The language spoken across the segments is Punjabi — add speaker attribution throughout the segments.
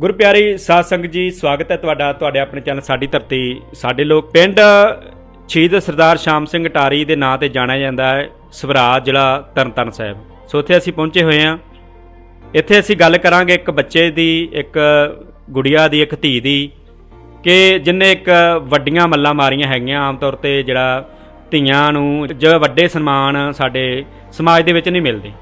Speaker 1: ਗੁਰਪਿਆਰੀ ਸਾਧ ਸੰਗਤ ਜੀ, ਸਵਾਗਤ ਹੈ ਤੁਹਾਡਾ, ਤੁਹਾਡੇ ਆਪਣੇ ਚੈਨਲ ਸਾਡੀ ਧਰਤੀ, ਸਾਡੇ ਲੋਕ। ਪਿੰਡ ਸ਼ਹੀਦ ਸਰਦਾਰ ਸ਼ਾਮ ਸਿੰਘ ਟਾਰੀ ਦੇ ਨਾਂ ਤੇ ਜਾਣਿਆ ਜਾਂਦਾ ਹੈ, ਸਵਰਾਜ ਜ਼ਿਲ੍ਹਾ ਤਰਨਤਾਰਨ ਸਾਹਿਬ। ਸੋ ਉੱਥੇ ਅਸੀਂ ਪਹੁੰਚੇ ਹੋਏ ਹਾਂ। ਇੱਥੇ ਅਸੀਂ ਗੱਲ ਕਰਾਂਗੇ ਇੱਕ ਬੱਚੇ ਦੀ, ਇੱਕ ਗੁੜੀਆ ਦੀ, ਇੱਕ ਧੀ ਦੀ, ਕਿ ਜਿਨੇ ਇੱਕ ਵੱਡੀਆਂ ਮੱਲਾਂ ਮਾਰੀਆਂ ਹੈਗੀਆਂ ਆਮ ਤੌਰ ਤੇ ਜਿਹੜਾ ਧੀਆਂ ਨੂੰ ਜੋ ਵੱਡੇ ਸਨਮਾਨ ਸਾਡੇ ਸਮਾਜ ਦੇ ਵਿੱਚ ਨਹੀਂ ਮਿਲਦੇ।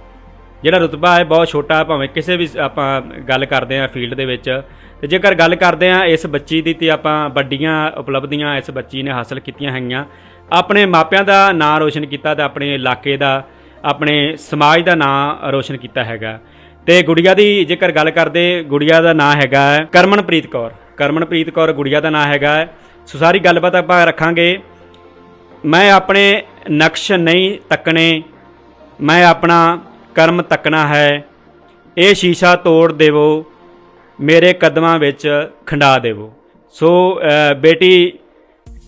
Speaker 1: ਜਿਹੜਾ ਰੁਤਬਾ ਹੈ ਬਹੁਤ ਛੋਟਾ, ਭਾਵੇਂ ਕਿਸੇ ਵੀ ਆਪਾਂ ਗੱਲ ਕਰਦੇ ਹਾਂ ਫੀਲਡ ਦੇ ਵਿੱਚ, ਤੇ ਜੇਕਰ ਗੱਲ ਕਰਦੇ ਹਾਂ ਇਸ ਬੱਚੀ ਦੀ ਤੇ ਆਪਾਂ ਵੱਡੀਆਂ ਉਪਲਬਧੀਆਂ ਇਸ ਬੱਚੀ ਨੇ ਹਾਸਲ ਕੀਤੀਆਂ ਹੈਗੀਆਂ। ਆਪਣੇ ਮਾਪਿਆਂ ਦਾ ਨਾਂ ਰੋਸ਼ਨ ਕੀਤਾ ਤੇ ਆਪਣੇ ਇਲਾਕੇ ਦਾ, ਆਪਣੇ ਸਮਾਜ ਦਾ ਨਾਂ ਰੋਸ਼ਨ ਕੀਤਾ ਹੈਗਾ। ਤੇ ਗੁੜੀਆ ਦੀ ਜੇਕਰ ਗੱਲ ਕਰਦੇ, ਗੁੜੀਆ ਦਾ ਨਾਂ ਹੈਗਾ ਹੈ ਕਰਮਨਪ੍ਰੀਤ ਕੌਰ। ਕਰਮਨਪ੍ਰੀਤ ਕੌਰ ਗੁੜੀਆ ਦਾ ਨਾਂ ਹੈਗਾ ਹੈ। ਸੋ ਸਾਰੀ ਗੱਲਬਾਤ ਆਪਾਂ ਰੱਖਾਂਗੇ। ਮੈਂ ਆਪਣੇ ਨਕਸ਼ ਨਹੀਂ ਤੱਕਣੇ, ਮੈਂ ਆਪਣਾ ਕਰਮ ਤੱਕਣਾ ਹੈ। ਇਹ ਸ਼ੀਸ਼ਾ ਤੋੜ ਦੇਵੋ ਮੇਰੇ ਕਦਮਾਂ ਵਿੱਚ ਖੰਡਾ ਦੇਵੋ। ਸੋ ਬੇਟੀ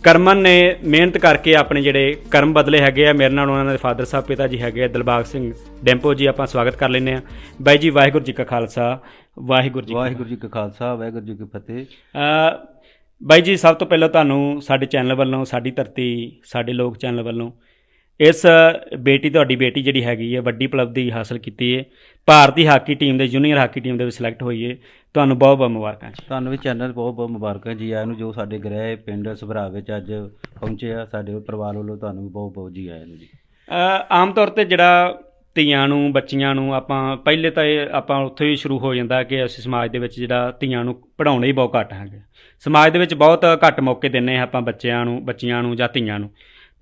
Speaker 1: ਕਰਮਨ ਨੇ ਮਿਹਨਤ ਕਰਕੇ ਆਪਣੇ ਜਿਹੜੇ ਕਰਮ ਬਦਲੇ ਹੈਗੇ ਆ ਮੇਰੇ ਨਾਲ ਉਹਨਾਂ ਦੇ ਫਾਦਰ ਸਾਹਿਬ ਪਿਤਾ ਜੀ ਹੈਗੇ ਆ ਦਿਲਬਾਗ ਸਿੰਘ ਡੈਂਪੋ ਜੀ ਆਪਾਂ ਸਵਾਗਤ ਕਰ ਲੈਂਦੇ ਆ ਬਾਈ ਜੀ ਵਾਹਿਗੁਰੂ ਜੀ ਕਾ ਖਾਲਸਾ ਵਾਹਿਗੁਰੂ ਜੀ
Speaker 2: ਵਾਹਿਗੁਰੂ ਜੀ ਕਾ ਖਾਲਸਾ ਵਾਹਿਗੁਰੂ ਜੀ ਕੀ ਫਤਿਹ।
Speaker 1: ਬਾਈ ਜੀ ਸਭ ਤੋਂ ਪਹਿਲਾਂ ਤੁਹਾਨੂੰ ਸਾਡੇ ਚੈਨਲ ਵੱਲੋਂ ਸਾਡੀ ਧਰਤੀ ਸਾਡੇ ਲੋਕ ਚੈਨਲ ਵੱਲੋਂ ਇਸ ਬੇਟੀ ਤੁਹਾਡੀ ਬੇਟੀ ਜਿਹੜੀ ਹੈਗੀ ਹੈ ਵੱਡੀ ਉਪਲਬਧੀ ਹਾਸਲ ਕੀਤੀ ਹੈ ਭਾਰਤੀ ਹਾਕੀ ਟੀਮ ਦੇ ਜੂਨੀਅਰ ਹਾਕੀ ਟੀਮ ਦੇ ਵਿੱਚ ਸਿਲੈਕਟ ਹੋਈ ਹੈ ਤੁਹਾਨੂੰ ਬਹੁਤ ਬਹੁਤ ਮੁਬਾਰਕਾਂ ਜੀ।
Speaker 2: ਤੁਹਾਨੂੰ ਵੀ ਚੈਨਲ ਬਹੁਤ ਬਹੁਤ ਮੁਬਾਰਕਾਂ ਜੀ। ਆਇਆਂ ਨੂੰ ਜੋ ਸਾਡੇ ਗ੍ਰਹਿ ਪਿੰਡ ਸਭਰਾ ਵਿੱਚ ਅੱਜ ਪਹੁੰਚੇ ਆ ਸਾਡੇ ਪਰਿਵਾਰ ਵੱਲੋਂ ਤੁਹਾਨੂੰ ਵੀ ਬਹੁਤ ਬਹੁਤ ਜੀ ਆਇਆਂ ਨੂੰ ਜੀ।
Speaker 1: ਆਮ ਤੌਰ ਤੇ ਜਿਹੜਾ ਧੀਆਂ ਨੂੰ ਬੱਚੀਆਂ ਨੂੰ ਆਪਾਂ ਪਹਿਲੇ ਤਾਂ ਇਹ ਆਪਾਂ ਉੱਥੇ ਹੀ ਸ਼ੁਰੂ ਹੋ ਜਾਂਦਾ ਕਿ ਅਸੀਂ ਸਮਾਜ ਦੇ ਵਿੱਚ ਜਿਹੜਾ ਧੀਆਂ ਨੂੰ ਪੜਾਉਣਾ ਹੀ ਬਹੁਤ ਘੱਟ ਹੈਗੇ। ਸਮਾਜ ਦੇ ਵਿੱਚ ਬਹੁਤ ਘੱਟ ਮੌਕੇ ਦਿੰਨੇ ਹਾਂ ਆਪਾਂ ਬੱਚਿਆਂ ਨੂੰ ਬੱਚੀਆਂ ਨੂੰ ਜਾਂ ਧੀਆਂ ਨੂੰ।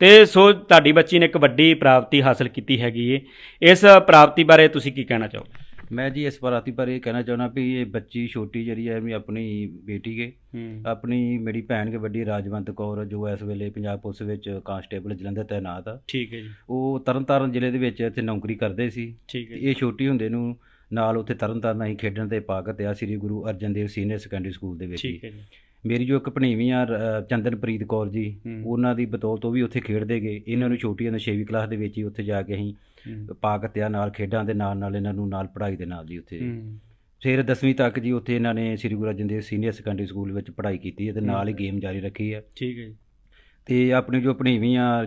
Speaker 1: ਤੇ ਸੋ ਤੁਹਾਡੀ ਬੱਚੀ ਨੇ ਇੱਕ ਵੱਡੀ ਪ੍ਰਾਪਤੀ ਹਾਸਲ ਕੀਤੀ ਹੈਗੀ ਏ। ਇਸ ਪ੍ਰਾਪਤੀ ਬਾਰੇ ਤੁਸੀਂ ਕੀ ਕਹਿਣਾ ਚਾਹੋਗੇ?
Speaker 2: ਮੈਂ ਜੀ ਇਸ ਬਰਾਤੀ ਪਰ ਇਹ ਕਹਿਣਾ ਚਾਹੁੰਦਾ ਵੀ ਇਹ ਬੱਚੀ ਛੋਟੀ ਜਿਹੜੀ ਹੈ ਵੀ ਆਪਣੀ ਬੇਟੀ ਕੇ ਆਪਣੀ ਮੇਰੀ ਭੈਣ ਕੇ ਵੱਡੀ ਰਾਜਵੰਤ ਕੌਰ ਜੋ ਇਸ ਵੇਲੇ ਪੰਜਾਬ ਪੁਲਿਸ ਵਿੱਚ ਕਾਂਸਟੇਬਲ ਜਲੰਧਰ ਤੈਨਾਤ ਆ।
Speaker 1: ਠੀਕ ਹੈ ਜੀ।
Speaker 2: ਉਹ ਤਰਨਤਾਰਨ ਜ਼ਿਲ੍ਹੇ ਦੇ ਵਿੱਚ ਇੱਥੇ ਨੌਕਰੀ ਕਰਦੇ ਸੀ।
Speaker 1: ਠੀਕ ਹੈ
Speaker 2: ਇਹ ਛੋਟੀ ਹੁੰਦੇ ਨੂੰ ਨਾਲ ਉੱਥੇ ਤਰਨਤਾਰਨ ਅਸੀਂ ਖੇਡਣ ਤੇ ਪਾ ਕੇ ਆ Sri Guru Arjan Dev senior secondary school ਦੇ ਵਿੱਚ।
Speaker 1: ਠੀਕ ਹੈ ਜੀ।
Speaker 2: ਮੇਰੀ ਜੋ ਇੱਕ ਭਣੇਵੀਂ ਆ ਚੰਦਨਪ੍ਰੀਤ ਕੌਰ ਜੀ। ਉਹਨਾਂ ਦੀ ਬਤੌਲਤ ਉਹ ਵੀ ਉੱਥੇ ਖੇਡਦੇ ਗਏ। ਇਹਨਾਂ ਨੂੰ ਛੋਟੀਆਂ ਦੇ 6ਵੀਂ ਕਲਾਸ ਦੇ ਵਿੱਚ ਹੀ ਉੱਥੇ ਜਾ ਕੇ ਅਸੀਂ
Speaker 1: ਹੂੰ।
Speaker 2: ਪਾਕ ਆ ਨਾਲ ਖੇਡਾਂ ਦੇ ਨਾਲ ਨਾਲ ਇਹਨਾਂ ਨੂੰ ਨਾਲ ਪੜ੍ਹਾਈ ਦੇ ਨਾਲ ਜੀ ਉੱਥੇ। ਫਿਰ 10ਵੀਂ ਤੱਕ ਜੀ ਉੱਥੇ ਇਹਨਾਂ ਨੇ Sri Guru Arjan Dev senior secondary school ਵਿੱਚ ਪੜ੍ਹਾਈ ਕੀਤੀ ਹੈ ਤੇ ਨਾਲ ਹੀ ਗੇਮ ਜਾਰੀ ਰੱਖੀ ਹੈ।
Speaker 1: ਠੀਕ ਹੈ ਜੀ।
Speaker 2: ਤੇ ਆਪਣੀ ਜੋ ਭਣੇਵੀਂ ਆ